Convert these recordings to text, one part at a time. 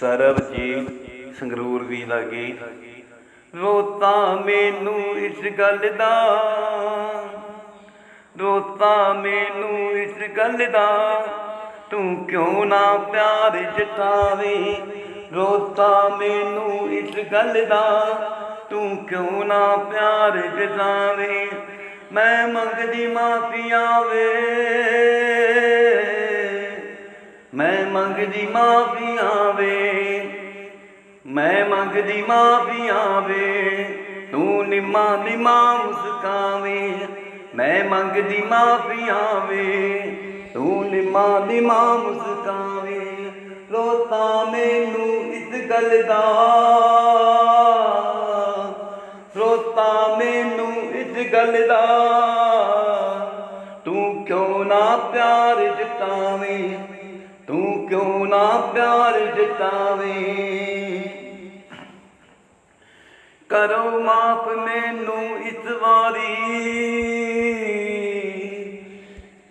ਸਰਬਜੀਤ ਸੰਗਰੂਰ ਵੀ ਲਾਗੇ। ਰੋਤਾ ਮੈਨੂੰ ਇਸ ਗੱਲ ਦਾ। ਰੋਤਾ ਮੈਨੂੰ ਇਸ ਗੱਲ ਦਾ। ਤੂੰ ਕਿਉਂ ਨਾ ਪਿਆਰ ਜਤਾਵੇਂ? ਰੋਤਾ ਮੈਨੂੰ ਇਸ ਗੱਲ ਦਾ। ਤੂੰ ਕਿਉਂ ਨਾ ਪਿਆਰ ਜਤਾਵੇਂ? ਮੈਂ ਮੰਗਦੀ ਮਾਫੀਆਂ ਵੇ ਮੰਗਦੀ ਮਾਫ਼ੀ ਆਵੇ, ਮੈਂ ਮੰਗਦੀ ਮਾਫ਼ੀ ਆਵੇ, ਤੂੰ ਨਿਮਾ ਨਿਮਾ ਮੁਸਕਾਵੇਂ ਮੈਂ ਮੰਗਦੀ ਮਾਫ਼ੀ ਆਵੇ, ਤੂੰ ਨਿਮਾ ਨਿਮਾ ਮੁਸਕਾਵੇਂ ਰੋਤਾ ਮੈਨੂੰ ਇਸ ਗੱਲ ਦਾ ਰੋਤਾ ਮੈਨੂੰ ਇਸ ਗੱਲ ਦਾ, ਤੂੰ ਕਿਉਂ ਨਾ ਪਿਆਰ ਜਤਾਵੇਂ? ਤੂੰ ਕਿਉਂ ਪਿਆਰ ਜਤਾਵੇ। ਕਰੋ ਮਾਫ ਮੈਨੂੰ ਇਸ ਵਾਰੀ।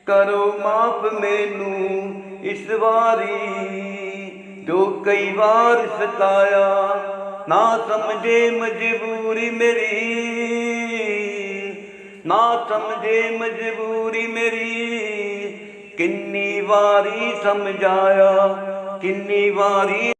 ਕਰੋ ਮਾਫ ਮੈਨੂੰ ਇਸ ਵਾਰੀ। ਜੋ ਕਈ ਵਾਰ ਸਤਾਇਆ, ਨਾ ਸਮਝੇ ਮਜਬੂਰੀ ਮੇਰੀ। ਨਾ ਸਮਝੇ ਮਜਬੂਰੀ ਮੇਰੀ। ਕਿੰਨੀ ਵਾਰੀ ਸਮਝਾਇਆ ਕਿੰਨੀ ਵਾਰੀ